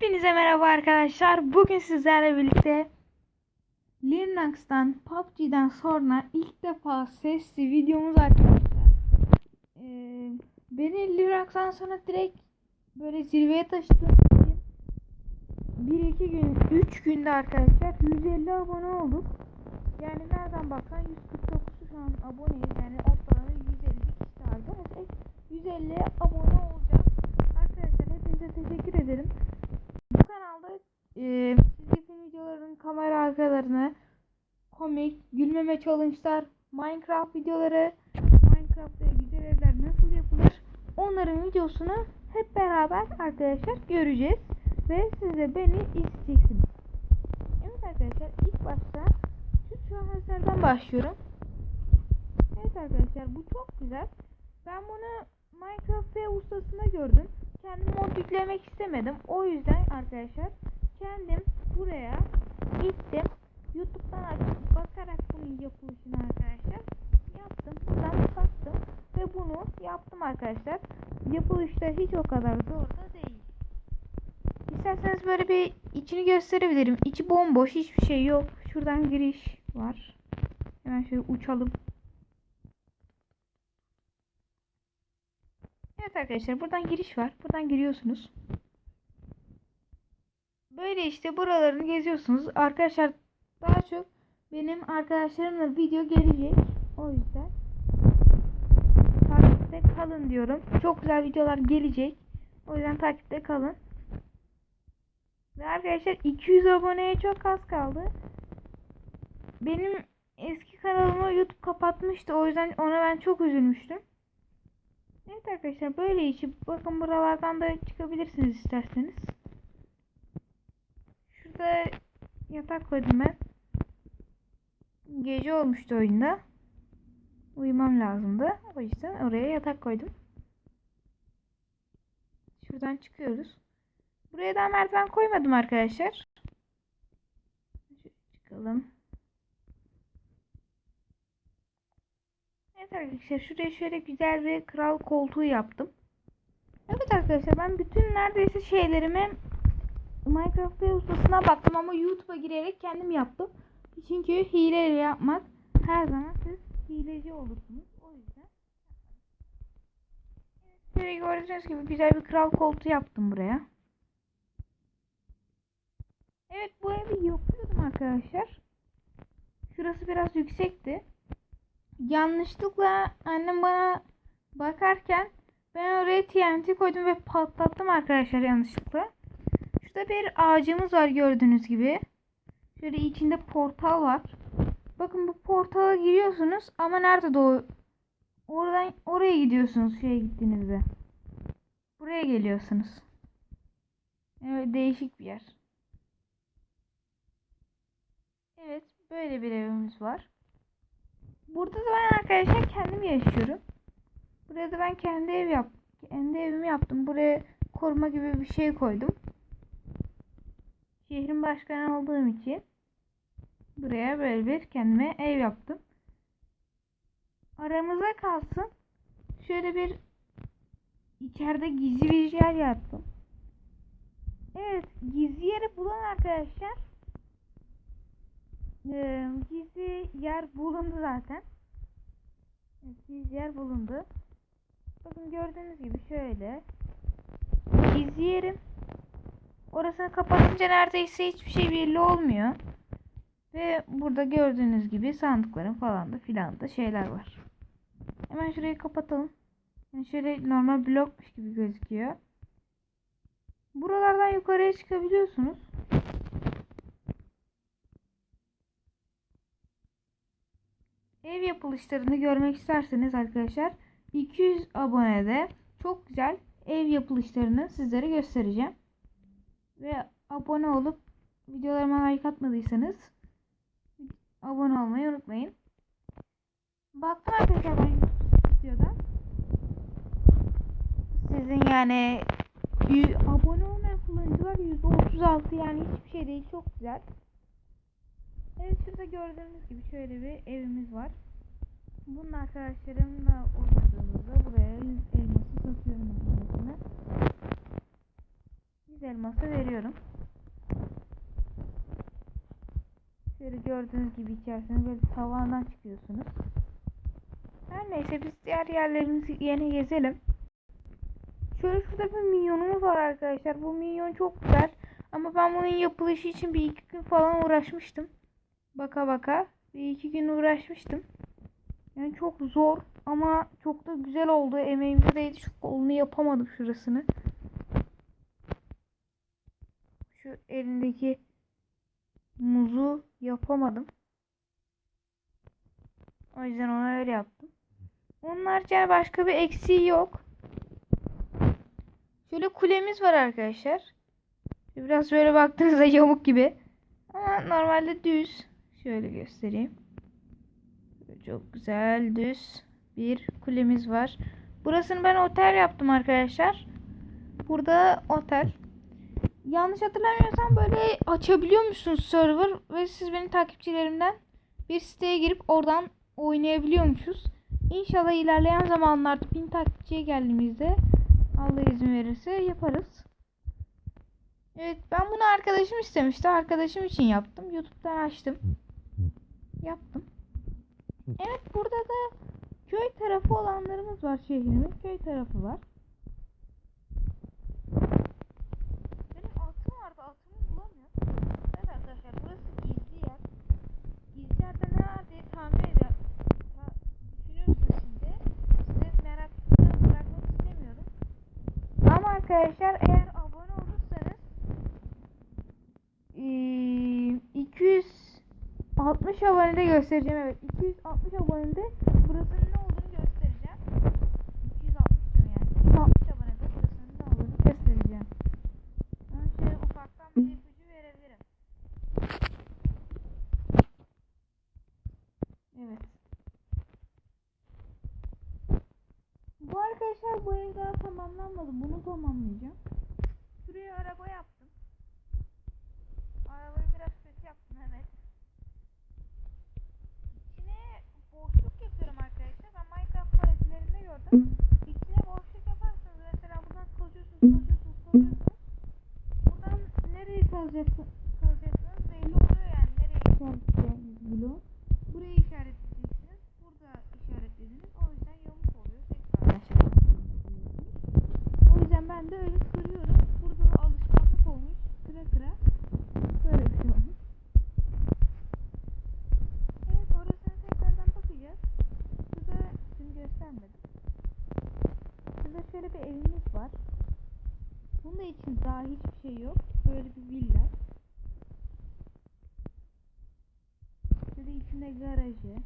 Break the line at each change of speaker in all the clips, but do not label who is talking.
Hepinize merhaba arkadaşlar. Bugün sizlerle birlikte Linux'tan, PUBG'den sonra ilk defa sesli videomuz arkadaşlar. Ee, beni Linux'tan sonra direkt böyle zirveye taşıdığım için 1-2 gün, 3 günde arkadaşlar 150 abone olduk. Yani nereden baksan 149 şu an aboneyiz. Yani ortalama 150 kişi. Hadi 150 abone olacağız. Arkadaşlar hepinize teşekkür ederim. E, videolarının kamera arkalarını, komik, gülmeme challenge'lar, Minecraft videoları, Minecraft'ta güzel evler nasıl yapılır onların videosunu hep beraber arkadaşlar göreceğiz. Ve siz de beni izleyeceksiniz. Evet arkadaşlar ilk başta şu şaheserden başlıyorum. Evet arkadaşlar bu çok güzel. Ben bunu Minecraft ve ustasında gördüm. Kendim mod yüklemek istemedim. O yüzden arkadaşlar kendim buraya gittim. YouTube'dan açıp bakarak bunun yapılışını arkadaşlar yaptım. Buradan baktım ve bunu yaptım arkadaşlar. Yapılışta hiç o kadar zor da değil. İsterseniz böyle bir içini gösterebilirim. İçi bomboş, hiçbir şey yok. Şuradan giriş var. Hemen şöyle uçalım. Evet arkadaşlar buradan giriş var. Buradan giriyorsunuz. Böyle işte buralarını geziyorsunuz. Arkadaşlar daha çok benim arkadaşlarımla video gelecek. O yüzden takipte kalın diyorum. Çok güzel videolar gelecek. O yüzden takipte kalın. Ve arkadaşlar 200 aboneye çok az kaldı. Benim eski kanalımı YouTube kapatmıştı. O yüzden ona ben çok üzülmüştüm. Evet arkadaşlar böyle işi bakın buralardan da çıkabilirsiniz isterseniz. Şurada yatak koydum ben. Gece olmuştu oyunda. Uyumam lazımdı. O yüzden oraya yatak koydum. Şuradan çıkıyoruz. Buraya daha merdiven koymadım arkadaşlar. Şöyle çıkalım. Evet arkadaşlar şuraya şöyle güzel bir kral koltuğu yaptım. Evet arkadaşlar ben bütün neredeyse şeylerimi Minecraft ve ustasına baktım ama YouTube'a girerek kendim yaptım. Çünkü hileyle yapmak her zaman siz hileci olursunuz. O yüzden Şöyle gördüğünüz gibi güzel bir kral koltuğu yaptım buraya. Evet bu evi yapıyordum arkadaşlar. Şurası biraz yüksekti yanlışlıkla annem bana bakarken ben oraya TNT koydum ve patlattım arkadaşlar yanlışlıkla. Şurada bir ağacımız var gördüğünüz gibi. Şöyle içinde portal var. Bakın bu portala giriyorsunuz ama nerede doğu? Oradan oraya gidiyorsunuz şeye gittiğinizde. Buraya geliyorsunuz. Evet değişik bir yer. Evet böyle bir evimiz var. Burada da ben arkadaşlar kendim yaşıyorum. Buraya da ben kendi ev yap kendi evimi yaptım. Buraya koruma gibi bir şey koydum. Şehrin başkanı olduğum için buraya böyle bir kendime ev yaptım. Aramıza kalsın. Şöyle bir içeride gizli bir yer yaptım. Evet, gizli yeri bulan arkadaşlar ee, gizli yer bulundu zaten. Gizli yer bulundu. Bakın gördüğünüz gibi şöyle. Gizli yerim. Orasını kapatınca neredeyse hiçbir şey belli olmuyor. Ve burada gördüğünüz gibi sandıkların falan da filan da şeyler var. Hemen şurayı kapatalım. Yani şöyle normal blokmuş gibi gözüküyor. Buralardan yukarıya çıkabiliyorsunuz. ev yapılışlarını görmek isterseniz arkadaşlar 200 abonede çok güzel ev yapılışlarını sizlere göstereceğim. Ve abone olup videolarıma like atmadıysanız abone olmayı unutmayın. Baktım arkadaşlar ben videoda. Sizin yani abone olmayan kullanıcılar %36 yani hiçbir şey değil çok güzel. Evet şurada gördüğünüz gibi şöyle bir evimiz var. Bunun arkadaşlarımla oynadığımızda buraya 100 elması satıyorum arkadaşlar. Güzel elması veriyorum. Şöyle gördüğünüz gibi içerisine böyle tavandan çıkıyorsunuz. Her neyse biz diğer yerlerimizi yine gezelim. Şöyle şurada bir minyonumuz var arkadaşlar. Bu minyon çok güzel. Ama ben bunun yapılışı için bir iki gün falan uğraşmıştım. Baka baka. Bir iki gün uğraşmıştım. Yani çok zor ama çok da güzel oldu. Emeğimize değdi. Şu kolunu yapamadım şurasını. Şu elindeki muzu yapamadım. O yüzden ona öyle yaptım. Onun haricinde başka bir eksiği yok. Şöyle kulemiz var arkadaşlar. Biraz böyle baktığınızda yamuk gibi. Ama normalde düz. Şöyle göstereyim. Çok güzel düz bir kulemiz var. Burasını ben otel yaptım arkadaşlar. Burada otel. Yanlış hatırlamıyorsam böyle açabiliyor musunuz server ve siz benim takipçilerimden bir siteye girip oradan oynayabiliyormuşuz. İnşallah ilerleyen zamanlarda bin takipçiye geldiğimizde Allah izin verirse yaparız. Evet ben bunu arkadaşım istemişti. Arkadaşım için yaptım. YouTube'dan açtım. Yaptım. Evet burada da köy tarafı olanlarımız var şehrimin. Köy tarafı var. Benim altım vardı. Altımı bulamıyorum. Evet arkadaşlar burası gizli yer. Gizli yerde ne var diye tahmin ediyorum. Ta- Düşünüyorsunuz şimdi. Size merakla bırakmak istemiyorum. Ama arkadaşlar eğer abone olursanız eee, 260 abonede göstereceğim. Evet 260 abonede burasının ne olduğunu göstereceğim. 260 diyorum yani. 260 abonede burasının ne olduğunu göstereceğim. Ben şöyle ufaktan bir ipucu verebilirim. Evet. Bu arkadaşlar bu ev daha tamamlanmadı. Bunu tamamlayacağım. Şuraya araba yaptım. Arabayı biraz kötü yaptım evet. İçine boşluk yapıyorum arkadaşlar. Ben Minecraft parodilerinde gördüm. İçine boşluk yaparsanız mesela buradan kazıyorsunuz, kazıyorsunuz, kazıyorsunuz. Buradan nereye kazacaksınız, kazacaksınız belli oluyor yani. Nereye işaretleyeceğiniz bloğu. Burayı işaretleyeceksiniz. Burada işaretlediniz. O yüzden yamuk oluyor. Tekrar aşağı O yüzden ben de öyle kırıyorum. Burada da alışkanlık olmuş. Kıra kıra. Böyle bir şey olmuş. Evet orasına tekrardan bakacağız. Şurada şimdi göstermedim. Şurada şöyle bir evimiz var. Bunda için daha hiçbir şey yok. Böyle bir villa. Şurada içinde garajı.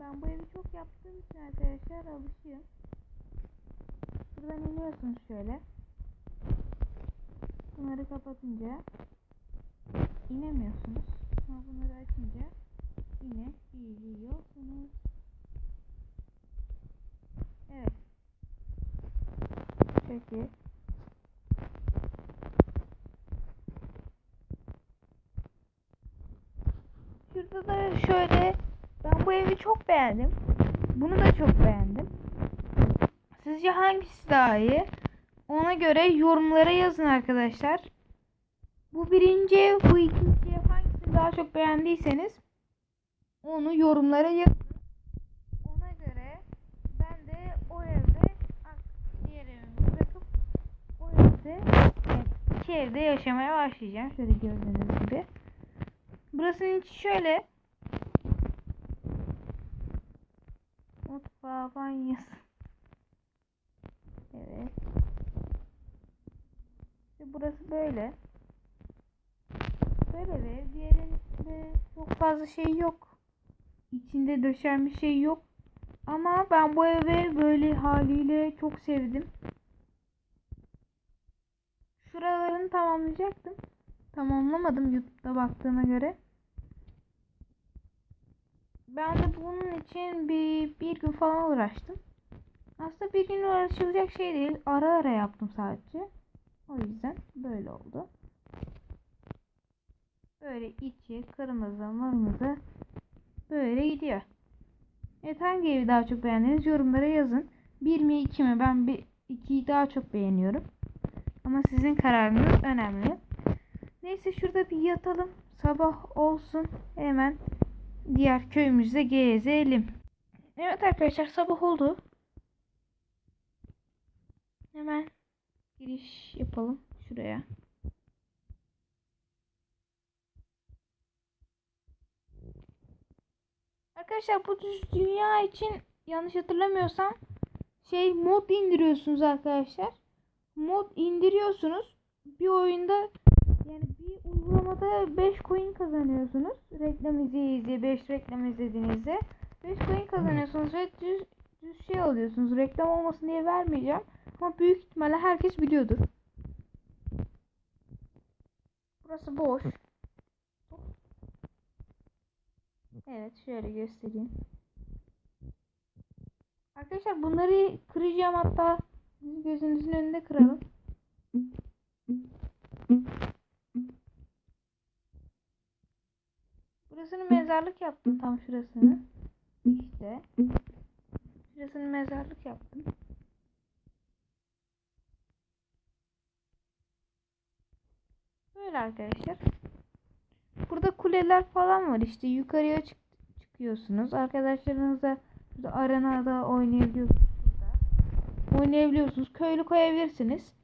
Ben bu evi çok yaptığım için arkadaşlar alışığım. Buradan iniyorsunuz şöyle. Bunları kapatınca inemiyorsunuz. Ama bunları açınca inebiliyorsunuz. Evet. Peki. Şurada da şöyle ben bu evi çok beğendim. Bunu da çok beğendim. Sizce hangisi daha iyi? Ona göre yorumlara yazın arkadaşlar. Bu birinci ev, bu ikinci ev hangisini daha çok beğendiyseniz onu yorumlara yazın. Ona göre ben de o evde artık diğer evimi bırakıp yani iki evde yaşamaya başlayacağım. Şöyle gördüğünüz gibi. Burasının içi şöyle. Mutfağı, banyosu. Evet. Ve burası böyle. Böyle bir ev. Diğerinde çok fazla şey yok. İçinde döşen bir şey yok. Ama ben bu evi böyle haliyle çok sevdim. Şuralarını tamamlayacaktım. Tamamlamadım YouTube'da baktığıma göre. Ben de bunun için bir, bir gün falan uğraştım. Aslında bir gün uğraşılacak şey değil. Ara ara yaptım sadece. O yüzden böyle oldu. Böyle içi kırmızı mırmızı böyle gidiyor. Evet hangi evi daha çok beğendiniz yorumlara yazın. 1 mi 2 mi? Ben bir 2'yi daha çok beğeniyorum. Ama sizin kararınız önemli. Neyse şurada bir yatalım. Sabah olsun. Hemen diğer köyümüzde gezelim. Evet arkadaşlar sabah oldu. Hemen giriş yapalım şuraya. Arkadaşlar bu düz dünya için yanlış hatırlamıyorsam şey mod indiriyorsunuz arkadaşlar. Mod indiriyorsunuz. Bir oyunda yani bir uygulamada 5 coin kazanıyorsunuz. Reklam izleye izleye 5 reklam izlediğinizde 5 coin kazanıyorsunuz ve düz, düz şey alıyorsunuz. Reklam olmasın diye vermeyeceğim. Ama büyük ihtimalle herkes biliyordur. Burası boş. Evet şöyle göstereyim. Arkadaşlar bunları kıracağım hatta gözünüzün önünde kıralım. Burasını mezarlık yaptım tam şurasını. İşte. Şurasını mezarlık yaptım. Böyle arkadaşlar. Burada kuleler falan var işte yukarıya çık çıkıyorsunuz. Arkadaşlarınızla burada arenada oynayabiliyorsunuz. Oynayabiliyorsunuz. Köylü koyabilirsiniz.